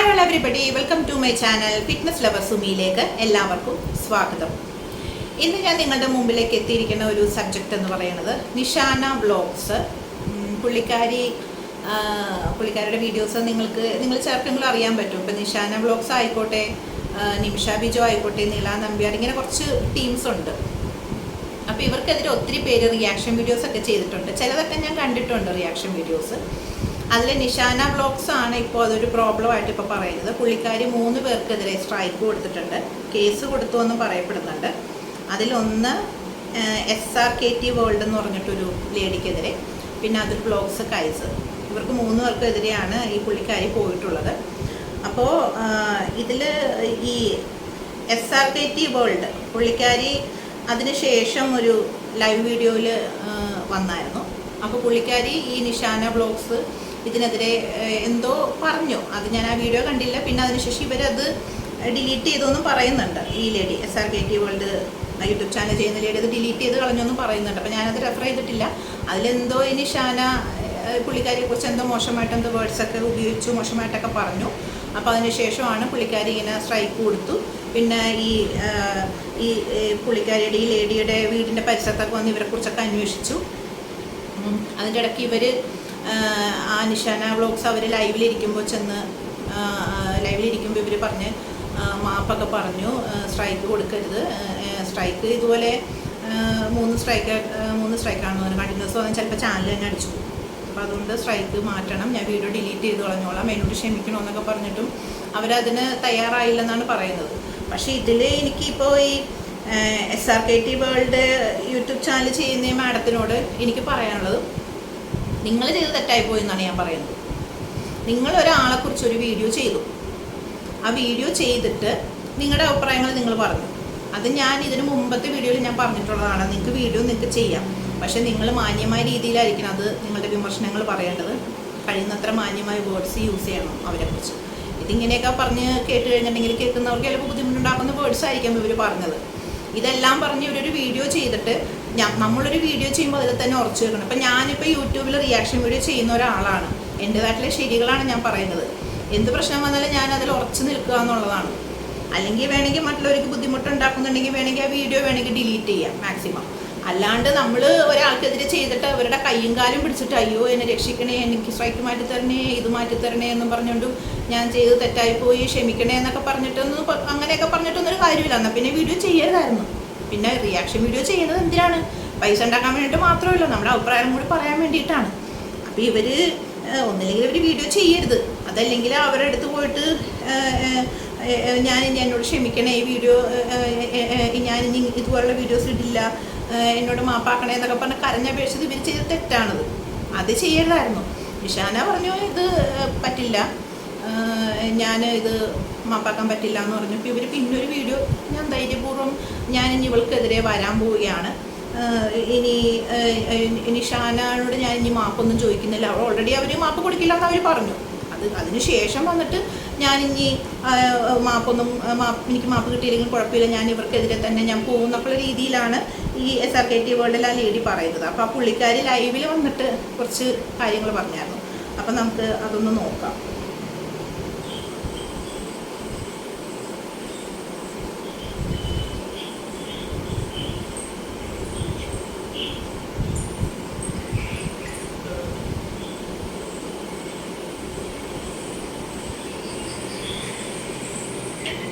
Hi all everybody welcome to my channel fitness lover സുമിയിലേക്ക് എല്ലാവർക്കും സ്വാഗതം. ഇന്ന് ഞാൻ നിങ്ങളുടെ മുമ്പിലേക്ക് എത്തിയിരിക്കുന്ന ഒരു സബ്ജക്റ്റ് എന്ന് പറയുന്നത് നിഷാന ബ്ലോഗ്സ് പുള്ളിക്കാരി പുള്ളിക്കാരുടെ വീഡിയോസ് നിങ്ങൾക്ക് നിങ്ങൾ ചേർക്കുമ്പോൾ അറിയാൻ പറ്റും. ഇപ്പം നിഷാന ബ്ലോഗ്സ് ആയിക്കോട്ടെ നിമിഷ ബിജോ ആയിക്കോട്ടെ നീല നമ്പ്യാർ ഇങ്ങനെ കുറച്ച് ടീംസ് ഉണ്ട്. അപ്പോൾ ഇവർക്കെതിരെ ഒത്തിരി പേര് റിയാക്ഷൻ വീഡിയോസ് ഒക്കെ ചെയ്തിട്ടുണ്ട്. ചിലതൊക്കെ ഞാൻ കണ്ടിട്ടുണ്ട് റിയാക്ഷൻ വീഡിയോസ് അതിൽ നിഷാന ബ്ലോക്സ് ആണ് ഇപ്പോൾ അതൊരു പ്രോബ്ലം ആയിട്ട് ഇപ്പോൾ പറയുന്നത്. പുള്ളിക്കാരി മൂന്ന് പേർക്കെതിരെ സ്ട്രൈക്ക് കൊടുത്തിട്ടുണ്ട്. കേസ് കൊടുത്തു എന്നും പറയപ്പെടുന്നുണ്ട്. അതിലൊന്ന് S R K T world എന്ന് പറഞ്ഞിട്ടൊരു ലേഡിക്കെതിരെ പിന്നെ അതൊരു ബ്ലോക്സ് കൈസ് ഇവർക്ക് മൂന്ന് പേർക്കെതിരെയാണ് ഈ പുള്ളിക്കാരി പോയിട്ടുള്ളത്. അപ്പോൾ ഇതിൽ ഈ S R K T world പുള്ളിക്കാരി അതിനുശേഷം ഒരു ലൈവ് വീഡിയോയിൽ വന്നായിരുന്നു. അപ്പോൾ പുള്ളിക്കാരി ഈ നിഷാന ബ്ലോഗ്സ് ഇതിനെതിരെ എന്തോ പറഞ്ഞു. അത് ഞാൻ ആ വീഡിയോ കണ്ടില്ല. പിന്നെ അതിനുശേഷം ഇവരത് ഡിലീറ്റ് ചെയ്തൊന്നും പറയുന്നുണ്ട്. ഈ lady S R K T world YouTube channel ചെയ്യുന്ന ലേഡി അത് ഡിലീറ്റ് ചെയ്ത് കളഞ്ഞൊന്നും പറയുന്നുണ്ട്. അപ്പോൾ ഞാനത് റെഫർ ചെയ്തിട്ടില്ല. അതിലെന്തോ ഇനി ഷാന പുള്ളിക്കാരിയെ കുറിച്ച് എന്തോ മോശമായിട്ട് എന്തോ വേർഡ്സൊക്കെ ഉപയോഗിച്ചു മോശമായിട്ടൊക്കെ പറഞ്ഞു. അപ്പോൾ അതിനുശേഷമാണ് പുള്ളിക്കാരി ഇങ്ങനെ സ്ട്രൈക്ക് കൊടുത്തു. പിന്നെ ഈ ഈ പുള്ളിക്കാരിയുടെ ഈ ലേഡിയുടെ വീടിന്റെ പരിസരത്തൊക്കെ വന്ന് ഇവരെക്കുറിച്ചൊക്കെ അന്വേഷിച്ചു. അതിന്റെ ഇടയ്ക്ക് ഇവർ ആ വ്ളോഗ്സ് അവർ ലൈവിലിരിക്കുമ്പോൾ ചെന്ന് ലൈവിലിരിക്കുമ്പോൾ ഇവർ പറഞ്ഞ് മാപ്പൊക്കെ പറഞ്ഞു സ്ട്രൈക്ക് കൊടുക്കരുത്. സ്ട്രൈക്ക് ഇതുപോലെ മൂന്ന് സ്ട്രൈക്ക് മൂന്ന് സ്ട്രൈക്കാണെന്ന് പറഞ്ഞു കണ്ടിന്യൂസ് പറഞ്ഞാൽ ചിലപ്പോൾ ചാനൽ തന്നെ അടിച്ചു അപ്പോൾ അതുകൊണ്ട് സ്ട്രൈക്ക് മാറ്റണം. ഞാൻ വീഡിയോ ഡിലീറ്റ് ചെയ്ത് കളഞ്ഞോളാം. എന്നോട് ക്ഷമിക്കണമെന്നൊക്കെ പറഞ്ഞിട്ടും അവരതിന് തയ്യാറായില്ലെന്നാണ് പറയുന്നത്. പക്ഷേ ഇതിൽ എനിക്കിപ്പോൾ ഈ S R K T world YouTube channel ചെയ്യുന്ന മാഡത്തിനോട് എനിക്ക് പറയാനുള്ളത് നിങ്ങൾ ചെയ്ത് തെറ്റായിപ്പോയി എന്നാണ് ഞാൻ പറയുന്നത്. നിങ്ങൾ ഒരാളെക്കുറിച്ച് ഒരു വീഡിയോ ചെയ്തു. ആ വീഡിയോ ചെയ്തിട്ട് നിങ്ങളുടെ അഭിപ്രായങ്ങൾ നിങ്ങൾ പറഞ്ഞു. അത് ഞാൻ ഇതിന് മുമ്പത്തെ വീഡിയോയിൽ ഞാൻ പറഞ്ഞിട്ടുള്ളതാണ്. നിങ്ങൾക്ക് വീഡിയോ നിങ്ങൾക്ക് ചെയ്യാം. പക്ഷേ നിങ്ങൾ മാന്യമായ രീതിയിലായിരിക്കണം അത് നിങ്ങളുടെ വിമർശനങ്ങൾ പറയേണ്ടത്. കഴിയുന്നത്ര മാന്യമായ വേർഡ്സ് യൂസ് ചെയ്യണം അവരെക്കുറിച്ച് ഇതിങ്ങനെയൊക്കെ പറഞ്ഞ് കേട്ട് കഴിഞ്ഞിട്ടുണ്ടെങ്കിൽ കേൾക്കുന്നവർക്ക് ചിലപ്പോൾ ബുദ്ധിമുട്ടുണ്ടാക്കുന്ന വേർഡ്സ് ആയിരിക്കും ഇവർ പറഞ്ഞത്. ഇതെല്ലാം പറഞ്ഞ് ഇവരൊരു വീഡിയോ ചെയ്തിട്ട് നമ്മളൊരു വീഡിയോ ചെയ്യുമ്പോൾ അതിൽ തന്നെ ഉറച്ചു വെക്കണം അപ്പം ഞാനിപ്പോൾ യൂട്യൂബിൽ റിയാക്ഷൻ വീഡിയോ ചെയ്യുന്ന ഒരാളാണ്. എന്റെതായിട്ടുള്ള ശരികളാണ് ഞാൻ പറയുന്നത്. എന്ത് പ്രശ്നം വന്നാലും ഞാൻ അതിൽ ഉറച്ചു നിൽക്കുക എന്നുള്ളതാണ്. അല്ലെങ്കിൽ വേണമെങ്കിൽ മറ്റുള്ളവർക്ക് ബുദ്ധിമുട്ടുണ്ടാക്കുന്നുണ്ടെങ്കിൽ വേണമെങ്കിൽ ആ വീഡിയോ വേണമെങ്കിൽ ഡിലീറ്റ് ചെയ്യാം മാക്സിമം അല്ലാണ്ട് നമ്മൾ ഒരാൾക്കെതിരെ ചെയ്തിട്ട് അവരുടെ കയ്യും കാലും പിടിച്ചിട്ട് അയ്യോ എന്നെ രക്ഷിക്കണേ എനിക്ക് സ്ട്രൈക്ക് മാറ്റി തരണേ ഇത് മാറ്റി തരണേ എന്നും പറഞ്ഞുകൊണ്ടും ഞാൻ ചെയ്ത് തെറ്റായി പോയി ക്ഷമിക്കണേ എന്നൊക്കെ പറഞ്ഞിട്ടൊന്നും അങ്ങനെയൊക്കെ പറഞ്ഞിട്ടൊന്നും ഒരു കാര്യമില്ല. എന്നാൽ പിന്നെ വീഡിയോ ചെയ്യരുതായിരുന്നു. പിന്നെ റിയാക്ഷൻ വീഡിയോ ചെയ്യുന്നത് എന്തിനാണ്? പൈസ ഉണ്ടാക്കാൻ വേണ്ടിയിട്ട് മാത്രമല്ല നമ്മുടെ അഭിപ്രായം കൂടി പറയാൻ വേണ്ടിയിട്ടാണ്. അപ്പോൾ ഇവർ ഒന്നില്ലെങ്കിൽ ഇവർ വീഡിയോ ചെയ്യരുത്. അതല്ലെങ്കിൽ അവരുടെ അടുത്ത് പോയിട്ട് ഞാൻ ഇനി എന്നോട് ക്ഷമിക്കണേ ഈ വീഡിയോ ഞാൻ ഇനി ഇതുപോലുള്ള വീഡിയോസ് ഇടില്ല എന്നോട് മാപ്പാക്കണേ എന്നൊക്കെ പറഞ്ഞ് കരഞ്ഞപേക്ഷിച്ചത് ഇവർ ചെയ്ത് തെറ്റാണത്. അത് ചെയ്യരുതായിരുന്നു. നിഷാന പറഞ്ഞു ഇത് പറ്റില്ല. ഞാൻ ഇത് മാപ്പാക്കാൻ പറ്റില്ല എന്ന് പറഞ്ഞപ്പോൾ ഇവർ പിന്നൊരു വീഡിയോ ഞാൻ ധൈര്യപൂർവം ഞാൻ ഇനി ഇവൾക്കെതിരെ വരാൻ പോവുകയാണ്. ഇനി ഇനി ഏഹ് ഞാൻ ഇനി മാപ്പൊന്നും ചോദിക്കുന്നില്ല. അവൾ ഓൾറെഡി അവർ മാപ്പ് കൊടുക്കില്ല എന്ന് അവർ പറഞ്ഞു. അത് അതിന് ശേഷം വന്നിട്ട് ഞാൻ ഇനി മാപ്പൊന്നും മാപ്പ് എനിക്ക് മാപ്പ് കിട്ടിയില്ലെങ്കിൽ കുഴപ്പമില്ല. ഞാൻ ഇവർക്കെതിരെ തന്നെ ഞാൻ പോകുന്ന രീതിയിലാണ് ഈ എസ് ആർ കെ ടി വേൾഡിൽ ആ ലേഡി പറയുന്നത്. അപ്പോൾ ആ പുള്ളിക്കാരി ലൈവിൽ വന്നിട്ട് കുറച്ച് കാര്യങ്ങൾ പറഞ്ഞായിരുന്നു. അപ്പം നമുക്ക് അതൊന്ന് നോക്കാം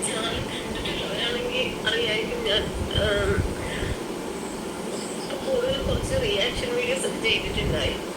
ചാനൽ കണ്ടിട്ടുള്ളവരാണെങ്കിൽ അറിയായിരിക്കും ഞാൻ ആം, കൂടുതൽ കുറച്ച് റിയാക്ഷൻ വീഡിയോസ് ഒക്കെ ചെയ്തിട്ടുണ്ടായി അപ്പൊ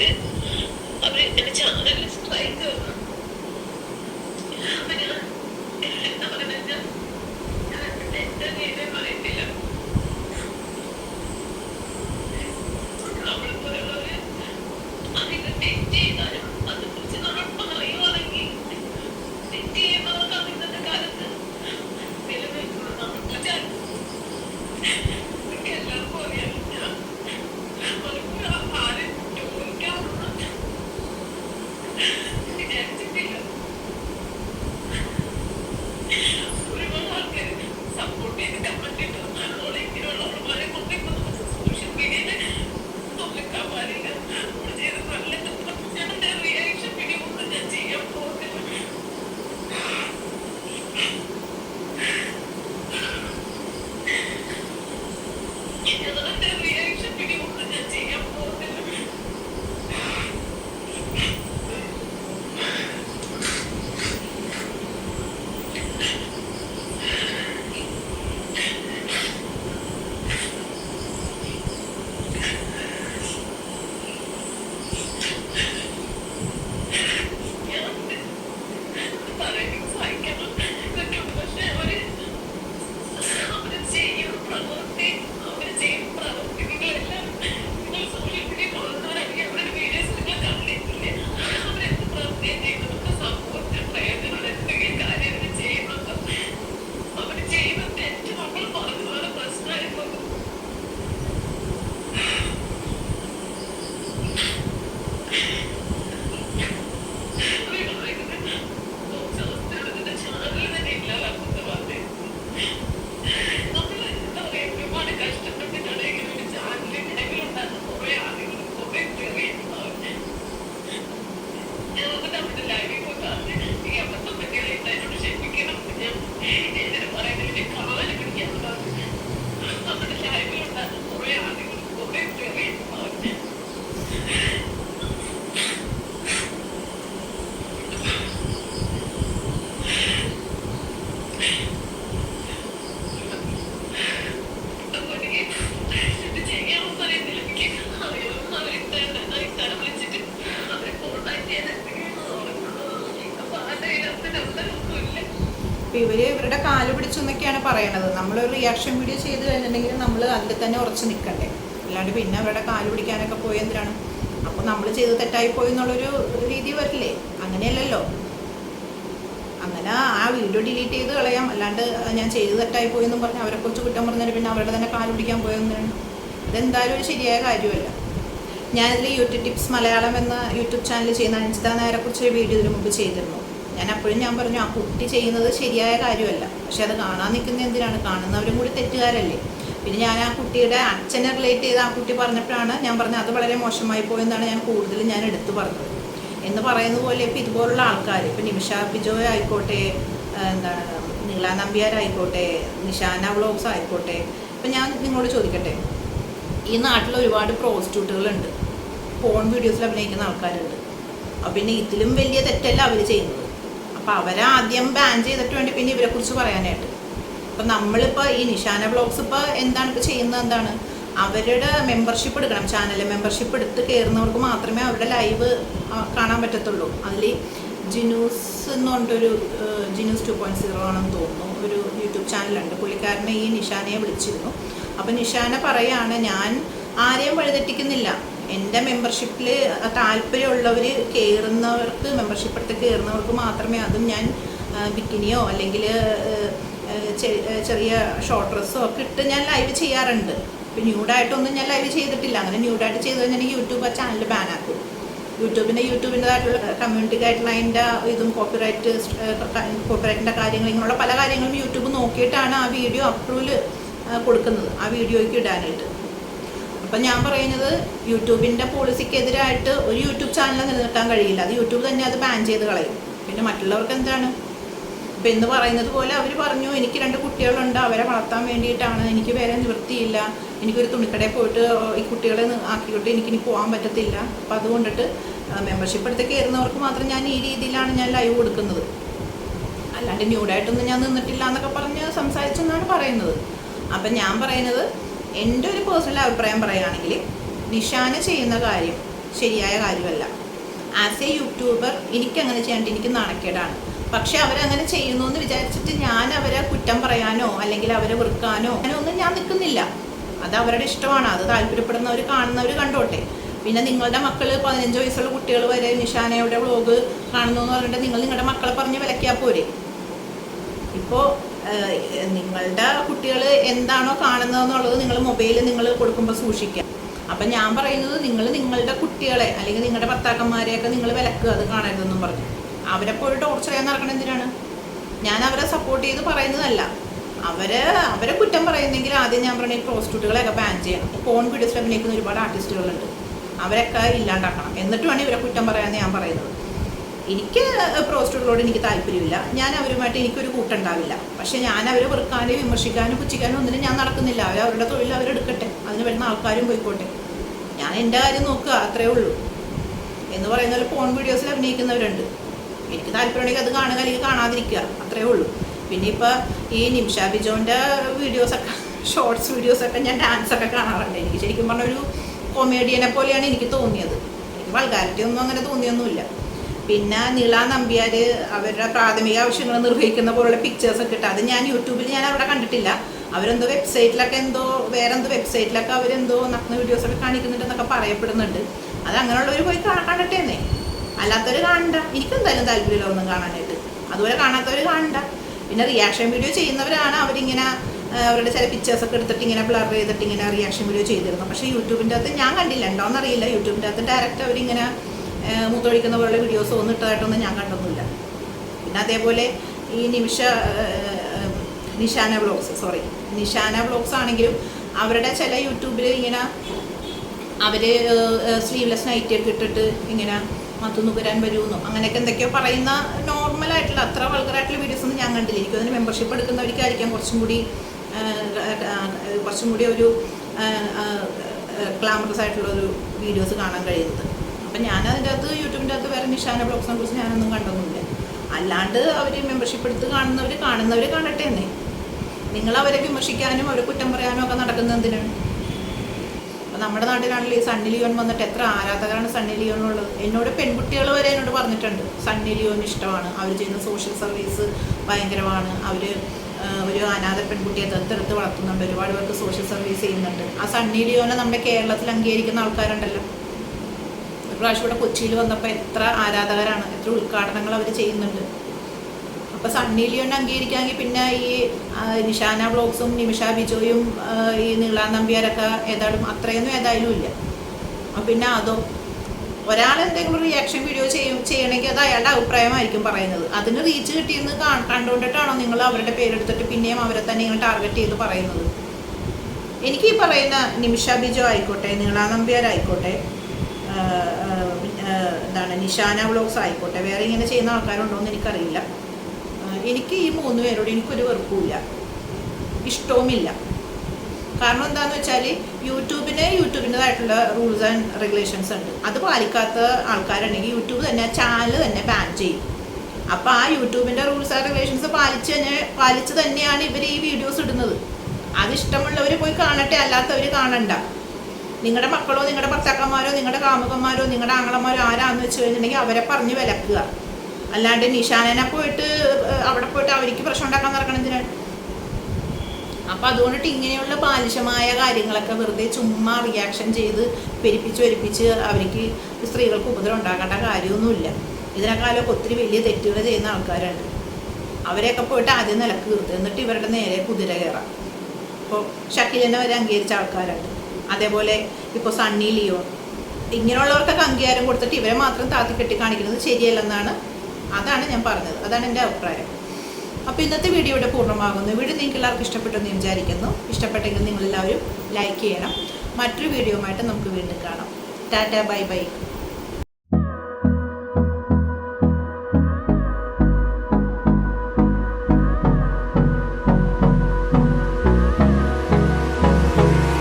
കണ്ടിട്ട് ഞാൻ വന്നിട്ട് അവിടെ ലൈവിൽ പോയി പറഞ്ഞു ഈ അബദ്ധം പറ്റിയത് എന്നോട് ക്ഷമിക്കണം ഞാൻ എന്തിനു പറയുന്നില്ല കാൽ പിടിക്കാൻ പറഞ്ഞു അവിടെ ലൈവിലുണ്ടായിരുന്നു കുറെ ആളുകൾ കുറെ പേര് പറഞ്ഞു ഇത് ചെയ്യാമെന്ന് അറിയത്തില്ല എനിക്ക് അറിയാവുന്ന അവരിട്ട് ഇത്തരം വിളിച്ചിട്ട് അവരെ കോണ്ടാക്ട് ചെയ്ത് അപ്പൊ അതിന്റെ ഇതിനൊന്നുമില്ല ഇപ്പൊ ഇവർ ഇവരുടെ കാൽ പിടിച്ചു എന്നൊക്കെയാണ് പറയണത്. നമ്മൾ റിയാക്ഷൻ വീഡിയോ ചെയ്ത് കഴിഞ്ഞിട്ടുണ്ടെങ്കിൽ നമ്മൾ അതിൽ തന്നെ ഉറച്ച് നിൽക്കണ്ടേ അല്ലാണ്ട് പിന്നെ അവരുടെ കാൽ പിടിക്കാനൊക്കെ പോയി എന്തിനാണ്? അപ്പോൾ നമ്മൾ ചെയ്ത് തെറ്റായി പോയി എന്നുള്ളൊരു രീതി വരില്ലേ? അങ്ങനെയല്ലല്ലോ. അങ്ങനെ ആ വീഡിയോ ഡിലീറ്റ് ചെയ്ത് കളയാം. അല്ലാണ്ട് ഞാൻ ചെയ്ത് തെറ്റായി പോയി എന്നും പറഞ്ഞ് അവരെ കുറിച്ച് കുറ്റം പറഞ്ഞാൽ പിന്നെ അവരുടെ തന്നെ കാൽ പിടിക്കാൻ പോയെന്നാണ് ഇതെന്തായാലും ഒരു ശരിയായ കാര്യമല്ല. ഞാനിതിൽ യൂട്യൂബ് ടിപ്സ് മലയാളം എന്ന യൂട്യൂബ് ചാനൽ ചെയ്യുന്ന അനിജിത നേരെ കുറിച്ച് വീഡിയോ ഇതിനു മുമ്പ് ചെയ്തിരുന്നു. ഞാൻ അപ്പോഴും ഞാൻ പറഞ്ഞു ആ കുട്ടി ചെയ്യുന്നത് ശരിയായ കാര്യമല്ല. പക്ഷെ അത് കാണാൻ നിൽക്കുന്ന എന്തിനാണ്? കാണുന്നവരും കൂടി തെറ്റുകാരല്ലേ. പിന്നെ ഞാൻ ആ കുട്ടിയുടെ അച്ഛനെ റിലേറ്റ് ചെയ്ത് ആ കുട്ടി പറഞ്ഞപ്പോഴാണ് ഞാൻ പറഞ്ഞത് അത് വളരെ മോശമായി പോയെന്നാണ് ഞാൻ കൂടുതൽ ഞാൻ എടുത്തു പറഞ്ഞത്. എന്ന് പറയുന്ന പോലെ ഇപ്പം ഇതുപോലുള്ള ആൾക്കാർ ഇപ്പം നിമിഷ ബിജോയ് ആയിക്കോട്ടെ എന്താണ് നീള നമ്പ്യാരായിക്കോട്ടെ നിഷാന വ്ലോഗ്സ് ആയിക്കോട്ടെ ഇപ്പം ഞാൻ നിങ്ങളോട് ചോദിക്കട്ടെ ഈ നാട്ടിൽ ഒരുപാട് പ്രോസ്റ്റിറ്റ്യൂട്ടുകളുണ്ട് ഫോൺ വീഡിയോസിൽ അഭിനയിക്കുന്ന ആൾക്കാരുണ്ട്. അപ്പം പിന്നെ ഇതിലും വലിയ തെറ്റല്ല അവർ ചെയ്യുന്നത്. അപ്പം അവരെ ആദ്യം ബാൻ ചെയ്തിട്ട് വേണ്ടി പിന്നെ ഇവരെ കുറിച്ച് പറയാനായിട്ട്. അപ്പം നമ്മളിപ്പോൾ ഈ നിഷാന ബ്ലോഗ്സ് ഇപ്പോൾ എന്താണ് ഇപ്പോൾ ചെയ്യുന്നത് എന്താണ്? അവരുടെ മെമ്പർഷിപ്പ് എടുക്കണം ചാനൽ മെമ്പർഷിപ്പ് എടുത്ത് കയറുന്നവർക്ക് മാത്രമേ അവരുടെ ലൈവ് കാണാൻ പറ്റത്തുള്ളൂ. അതിൽ ജിനൂസ് എന്ന് പറഞ്ഞിട്ടൊരു ജിനൂസ് ടു പോയിന്റ് സീറോ ആണെന്ന് തോന്നുന്നു. ഒരു യൂട്യൂബ് ചാനലുണ്ട് പുള്ളിക്കാരനെ ഈ നിഷാനയെ വിളിച്ചിരുന്നു. അപ്പം നിഷാന പറയാണ് ഞാൻ ആരെയും വഴിതെറ്റിക്കുന്നില്ല. എന്റെ മെമ്പർഷിപ്പിൽ താല്പര്യമുള്ളവർ കയറുന്നവർക്ക് മെമ്പർഷിപ്പ് എടുത്ത് കയറുന്നവർക്ക് മാത്രമേ അതും ഞാൻ ബിക്കിനിയോ അല്ലെങ്കിൽ ചെറിയ ഷോർട്ട് ഡ്രസ്സോ ഒക്കെ ഇട്ട് ഞാൻ ലൈവ് ചെയ്യാറുണ്ട്. ഇപ്പം ന്യൂഡായിട്ടൊന്നും ഞാൻ ലൈവ് ചെയ്തിട്ടില്ല. അങ്ങനെ ന്യൂഡായിട്ട് ചെയ്ത് കഴിഞ്ഞാൽ യൂട്യൂബ് ആ ചാനൽ ബാനാക്കും യൂട്യൂബിന്റെ യൂട്യൂബിന്റെതായിട്ടുള്ള കമ്മ്യൂണിറ്റി ഗൈഡ് ലൈനിന്റെ ഇതും കോപ്പിറൈറ്റ് കോപ്പിറൈറ്റിന്റെ കാര്യങ്ങൾ ഇങ്ങനെയുള്ള പല കാര്യങ്ങളും യൂട്യൂബ് നോക്കിയിട്ടാണ് ആ വീഡിയോ അപ്രൂവൽ കൊടുക്കുന്നത്. ആ വീഡിയോയ്ക്ക് ഇടാനായിട്ട്. അപ്പം ഞാൻ പറയുന്നത് യൂട്യൂബിന്റെ പോളിസിക്കെതിരായിട്ട് ഒരു യൂട്യൂബ് ചാനൽ നിലനിർത്താൻ കഴിയില്ല. അത് യൂട്യൂബ് തന്നെ അത് ബാൻ ചെയ്ത് കളയും. പിന്നെ മറ്റുള്ളവർക്ക് എന്താണ്? ഇപ്പം എന്ന് പറയുന്നത് പോലെ അവർ പറഞ്ഞു എനിക്ക് രണ്ട് കുട്ടികളുണ്ട് അവരെ വളർത്താൻ വേണ്ടിയിട്ടാണ്. എനിക്ക് വേറെ നിവൃത്തിയില്ല. എനിക്കൊരു തുണിക്കടയിൽ പോയിട്ട് ഈ കുട്ടികളെ ആക്കിയിട്ട് എനിക്കിനി പോകാൻ പറ്റത്തില്ല. അപ്പം അതുകൊണ്ടിട്ട് മെമ്പർഷിപ്പ് എടുത്ത് കയറുന്നവർക്ക് മാത്രം ഞാൻ ഈ രീതിയിലാണ് ഞാൻ ലൈവ് കൊടുക്കുന്നത്. അല്ലാണ്ട് ന്യൂഡായിട്ടൊന്നും ഞാൻ നിന്നിട്ടില്ല എന്നൊക്കെ പറഞ്ഞ് സംസാരിച്ചെന്നാണ് പറയുന്നത്. അപ്പം ഞാൻ പറയുന്നത് എന്റെ ഒരു പേഴ്സണൽ അഭിപ്രായം പറയുകയാണെങ്കിൽ നിഷാന ചെയ്യുന്ന കാര്യം ശരിയായ കാര്യമല്ല. ആസ് എ യൂട്യൂബർ എനിക്കങ്ങനെ ചെയ്യാണ്ട് എനിക്ക് നാണക്കേടാണ്. പക്ഷെ അവരങ്ങനെ ചെയ്യുന്നു എന്ന് വിചാരിച്ചിട്ട് ഞാൻ അവരെ കുറ്റം പറയാനോ അല്ലെങ്കിൽ അവരെ വെറുക്കാനോ അങ്ങനെ ഒന്നും ഞാൻ നിൽക്കുന്നില്ല. അത് അവരുടെ ഇഷ്ടമാണ്. അത് താല്പര്യപ്പെടുന്നവർ കാണുന്നവർ കണ്ടോട്ടെ. പിന്നെ നിങ്ങളുടെ മക്കൾ പതിനഞ്ച് വയസ്സുള്ള കുട്ടികൾ വരെ നിഷാനയുടെ വ്ലോഗ് കാണുന്നു എന്ന് പറഞ്ഞിട്ട് നിങ്ങൾ നിങ്ങളുടെ മക്കളെ പറഞ്ഞ് വിലക്കിയാൽ പോരെ. ഇപ്പോൾ നിങ്ങളുടെ കുട്ടികൾ എന്താണോ കാണുന്നതെന്നുള്ളത് നിങ്ങൾ മൊബൈലിൽ നിങ്ങൾ കൊടുക്കുമ്പോൾ സൂക്ഷിക്കുക. അപ്പം ഞാൻ പറയുന്നത് നിങ്ങൾ നിങ്ങളുടെ കുട്ടികളെ അല്ലെങ്കിൽ നിങ്ങളുടെ ഭർത്താക്കന്മാരെയൊക്കെ നിങ്ങൾ വിലക്കുക അത് കാണരുതെന്നും പറഞ്ഞു. അവരെ പോയി ടോർച്ചർ ചെയ്യാൻ നടക്കണം എന്തിനാണ്? ഞാൻ അവരെ സപ്പോർട്ട് ചെയ്ത് പറയുന്നതല്ല. അവരെ അവരെ കുറ്റം പറയുന്നെങ്കിൽ ആദ്യം ഞാൻ പറഞ്ഞ പ്രോസ്റ്റിറ്റ്യൂട്ടുകളെയൊക്കെ ബാൻ ചെയ്യണം. ഫോൺ വീഡിയോസ് അഭിനയിക്കുന്ന ഒരുപാട് ആർട്ടിസ്റ്റുകളുണ്ട് അവരൊക്കെ ഇല്ലാണ്ടാക്കണം. എന്നിട്ട് വേണം ഇവരെ കുറ്റം പറയാമെന്ന് ഞാൻ പറയുന്നത്. എനിക്ക് പ്രോസ്റ്റുകളോട് എനിക്ക് താല്പര്യമില്ല. ഞാൻ അവരുമായിട്ട് എനിക്കൊരു കൂട്ടുണ്ടാവില്ല. പക്ഷേ ഞാൻ അവരെ വെറുക്കാനും വിമർശിക്കാനും പുച്ഛിക്കാനും ഒന്നിനും ഞാൻ നടക്കുന്നില്ല. അവർ അവരുടെ തൊഴിൽ അവരെടുക്കട്ടെ അതിന് വരുന്ന ആൾക്കാരും പോയിക്കോട്ടെ. ഞാൻ എന്റെ കാര്യം നോക്കുക അത്രേ ഉള്ളൂ. എന്ന് പറയുന്ന ഫോൺ വീഡിയോസിൽ അഭിനയിക്കുന്നവരുണ്ട്. എനിക്ക് താല്പര്യമുണ്ടെങ്കിൽ അത് കാണുക അല്ലെങ്കിൽ കാണാതിരിക്കുക അത്രേ ഉള്ളൂ. പിന്നെ ഇപ്പോൾ ഈ നിമിഷ ബിജോന്റെ വീഡിയോസൊക്കെ ഷോർട്സ് വീഡിയോസൊക്കെ ഞാൻ ഡാൻസൊക്കെ കാണാറുണ്ട്. എനിക്ക് ശരിക്കും പറഞ്ഞ ഒരു കൊമേഡിയനെ പോലെയാണ് എനിക്ക് തോന്നിയത്. എനിക്ക് വൾഗാരിറ്റി ഒന്നും അങ്ങനെ തോന്നിയൊന്നുമില്ല. പിന്നെ നീള നമ്പ്യാർ അവരുടെ പ്രാഥമിക ആവശ്യങ്ങൾ നിർവഹിക്കുന്ന പോലുള്ള പിക്ചേഴ്സ് ഒക്കെ ഇട്ട്. അത് ഞാൻ യൂട്യൂബിൽ ഞാൻ അവിടെ കണ്ടിട്ടില്ല. അവരെന്തോ വെബ്സൈറ്റിലൊക്കെ എന്തോ വേറെ എന്തോ വെബ്സൈറ്റിലൊക്കെ അവരെന്തോ വീഡിയോസ് ഒക്കെ കാണിക്കുന്നുണ്ടെന്നൊക്കെ പറയപ്പെടുന്നുണ്ട്. അത് അങ്ങനെയുള്ളവർ പോയി കാ- കണ്ടട്ടേന്നേ. അല്ലാത്തവർ കാണണ്ട എനിക്കെന്തായാലും താല്പര്യമില്ല ഒന്നും കാണാനായിട്ട്. അതുപോലെ കാണാത്തവർ കാണണ്ട പിന്നെ റിയാക്ഷൻ വീഡിയോ ചെയ്യുന്നവരാണ് അവരിങ്ങനെ അവരുടെ ചില പിക്ചേഴ്സ് ഒക്കെ എടുത്തിട്ട് ഇങ്ങനെ ബ്ലർ ചെയ്തിട്ട് ഇങ്ങനെ റിയാക്ഷൻ വീഡിയോ ചെയ്തിരുന്നു പക്ഷേ യൂട്യൂബിന്റെ അകത്ത് ഞാൻ കണ്ടില്ല. ഉണ്ടോയെന്നറിയില്ല യൂട്യൂബിന്റെ അകത്ത് ഡയറക്റ്റ് അവരിങ്ങനെ മൂത്തൊഴിക്കുന്ന പോലുള്ള വീഡിയോസ് ഒന്നും ഇട്ടതായിട്ടൊന്നും ഞാൻ കണ്ടൊന്നുമില്ല. പിന്നെ അതേപോലെ ഈ Nimisha Nishana vlogs sorry Nishana vlogs ആണെങ്കിലും അവരുടെ ചില യൂട്യൂബിൽ ഇങ്ങനെ അവർ സ്ലീവ്ലെസ് നൈറ്റ് ഒക്കെ ഇട്ടിട്ട് ഇങ്ങനെ മത്തുനുകുരാൻ വരുമെന്നും അങ്ങനെയൊക്കെ എന്തൊക്കെയോ പറയുന്ന നോർമലായിട്ടുള്ള അത്ര വൾഗറായിട്ടുള്ള വീഡിയോസ് ഒന്നും ഞാൻ കണ്ടില്ല. എനിക്ക് അതിന് മെമ്പർഷിപ്പ് എടുക്കുന്നവർക്കായിരിക്കാം കുറച്ചും കൂടി കുറച്ചും കൂടി ഒരു ക്ലാമറസ് ആയിട്ടുള്ള ഒരു വീഡിയോസ് കാണാൻ കഴിയുന്നത്. അപ്പം ഞാൻ അതിന്റെ അകത്ത് യൂട്യൂബിന്റെ അകത്ത് വേറെ നിഷാന ബ്ലോഗ്സിനെ കുറിച്ച് ഞാനൊന്നും കണ്ടൊന്നുമില്ല. അല്ലാണ്ട് അവർ മെമ്പർഷിപ്പ് എടുത്ത് കാണുന്നവർ കാണുന്നവർ കാണട്ടെ എന്നേ. നിങ്ങൾ അവരെ വിമർശിക്കാനും അവരെ കുറ്റം പറയാനും ഒക്കെ നടക്കുന്നത് എന്തിനാണ്? അപ്പം നമ്മുടെ നാട്ടിലാണെങ്കിൽ ഈ സണ്ണി ലിയോൻ വന്നിട്ട് എത്ര ആരാധകരാണ് സണ്ണി ലിയോണുള്ളത് എന്നോട് പെൺകുട്ടികൾ വരെ എന്നോട് പറഞ്ഞിട്ടുണ്ട് സണ്ണി ലിയോൻ ഇഷ്ടമാണ് അവർ ചെയ്യുന്ന സോഷ്യൽ സർവീസ് ഭയങ്കരമാണ് അവർ ഒരു അനാഥ പെൺകുട്ടിയെ ദത്തെടുത്ത് വളർത്തുന്നുണ്ട് ഒരുപാട് പേർക്ക് സോഷ്യൽ സർവീസ് ചെയ്യുന്നുണ്ട്. ആ സണ്ണി ലിയോനെ നമ്മുടെ കേരളത്തിൽ അംഗീകരിക്കുന്ന ആൾക്കാരുണ്ടല്ലോ. പ്രാവശ്യം ഇവിടെ കൊച്ചിയിൽ വന്നപ്പോൾ എത്ര ആരാധകരാണ് എത്ര ഉദ്ഘാടനങ്ങൾ അവർ ചെയ്യുന്നുണ്ട്. അപ്പോൾ സണ്ണി ലിയോനെ അംഗീകരിക്കാമെങ്കിൽ പിന്നെ ഈ നിഷാന ബ്ലോഗ്സും നിമിഷ ബിജോയും ഈ നീളാൻ നമ്പ്യാരൊക്കെ ഏതായാലും അത്രയൊന്നും ഏതായാലും ഇല്ല. അപ്പം പിന്നെ അതോ ഒരാൾ എന്തെങ്കിലും റിയാക്ഷൻ വീഡിയോ ചെയ്യും ചെയ്യണമെങ്കിൽ അത് അയാളുടെ അഭിപ്രായമായിരിക്കും പറയുന്നത്. അതിന് റീച്ച് കിട്ടിയെന്ന് കണ്ടുകൊണ്ടിട്ടാണോ നിങ്ങൾ അവരുടെ പേരെടുത്തിട്ട് പിന്നെയും അവരെ തന്നെ നിങ്ങൾ ടാർഗറ്റ് ചെയ്ത് പറയുന്നത്? എനിക്ക് ഈ പറയുന്ന നിമിഷ ബിജോ ആയിക്കോട്ടെ നീളാ നമ്പ്യാർ ആയിക്കോട്ടെ ആ, ആ, ആ, എന്താണ് നിഷാന വ്ളോഗ്സ് ആയിക്കോട്ടെ. വേറെ ഇങ്ങനെ ചെയ്യുന്ന ആൾക്കാരുണ്ടോ എന്ന് എനിക്കറിയില്ല. എനിക്ക് ഈ മൂന്ന് പേരോട് എനിക്കൊരു വെറുപ്പില്ല ഇഷ്ടവുമില്ല. കാരണം എന്താന്ന് വെച്ചാൽ യൂട്യൂബിന് യൂട്യൂബിന്റെതായിട്ടുള്ള റൂൾസ് ആൻഡ് റെഗുലേഷൻസ് ഉണ്ട്. അത് പാലിക്കാത്ത ആൾക്കാരുണ്ടെങ്കിൽ യൂട്യൂബ് തന്നെ ചാനൽ തന്നെ ബാൻ ചെയ്യും. അപ്പോൾ ആ യൂട്യൂബിന്റെ റൂൾസ് ആൻഡ് റെഗുലേഷൻസ് പാലിച്ച് തന്നെ പാലിച്ച് തന്നെയാണ് ഇവർ ഈ വീഡിയോസ് ഇടുന്നത്. അത് ഇഷ്ടമുള്ളവർ പോയി കാണട്ടെ അല്ലാത്തവർ കാണണ്ട. നിങ്ങളുടെ മക്കളോ നിങ്ങളുടെ ഭർത്താക്കന്മാരോ നിങ്ങളുടെ കാമുകന്മാരോ നിങ്ങളുടെ ആങ്ങളന്മാരോ ആരാന്ന് വെച്ച് കഴിഞ്ഞിട്ടുണ്ടെങ്കിൽ അവരെ പറഞ്ഞ് വിലക്കുക. അല്ലാണ്ട് നിഷാനനെ പോയിട്ട് അവിടെ പോയിട്ട് അവർക്ക് പ്രശ്നം ഉണ്ടാക്കാൻ നടക്കണം എന്തിനാണ് അപ്പൊ അതുകൊണ്ടിട്ട് ഇങ്ങനെയുള്ള ബാലിശമായ കാര്യങ്ങളൊക്കെ വെറുതെ ചുമ്മാ റിയാക്ഷൻ ചെയ്ത് പെരിപ്പിച്ച് പെരിപ്പിച്ച് അവർക്ക് സ്ത്രീകൾക്ക് ഉപദ്രവം ഉണ്ടാക്കേണ്ട കാര്യമൊന്നുമില്ല. ഇതിനേക്കാളൊക്കെ ഒത്തിരി വലിയ തെറ്റുകൾ ചെയ്യുന്ന ആൾക്കാരുണ്ട് അവരെയൊക്കെ പോയിട്ട് ആദ്യം നിലയ്ക്ക് നിർത്തുക. എന്നിട്ട് ഇവരുടെ നേരെ കുതിര കയറാം. അപ്പോൾ ഷക്കീലിനെ വരെ അംഗീകരിച്ച ആൾക്കാരുണ്ട് അതേപോലെ ഇപ്പോൾ സണ്ണി ലിയോ ഇങ്ങനെയുള്ളവർക്കൊക്കെ അംഗീകാരം കൊടുത്തിട്ട് ഇവരെ മാത്രം താത്തി കെട്ടി കാണിക്കുന്നത് ശരിയല്ലെന്നാണ് അതാണ് ഞാൻ പറഞ്ഞത്. അതാണ് എന്റെ അഭിപ്രായം. അപ്പോൾ ഇന്നത്തെ വീഡിയോ ഇവിടെ പൂർണമാകുന്നു. വീഡിയോ നിങ്ങൾക്ക് എല്ലാവർക്കും ഇഷ്ടപ്പെട്ടെന്ന് വിചാരിക്കുന്നു. ഇഷ്ടപ്പെട്ടെങ്കിൽ നിങ്ങളെല്ലാവരും ലൈക്ക് ചെയ്യണം. മറ്റൊരു വീഡിയോയുമായിട്ട് നമുക്ക് വീണ്ടും കാണാം. Tata bye bye.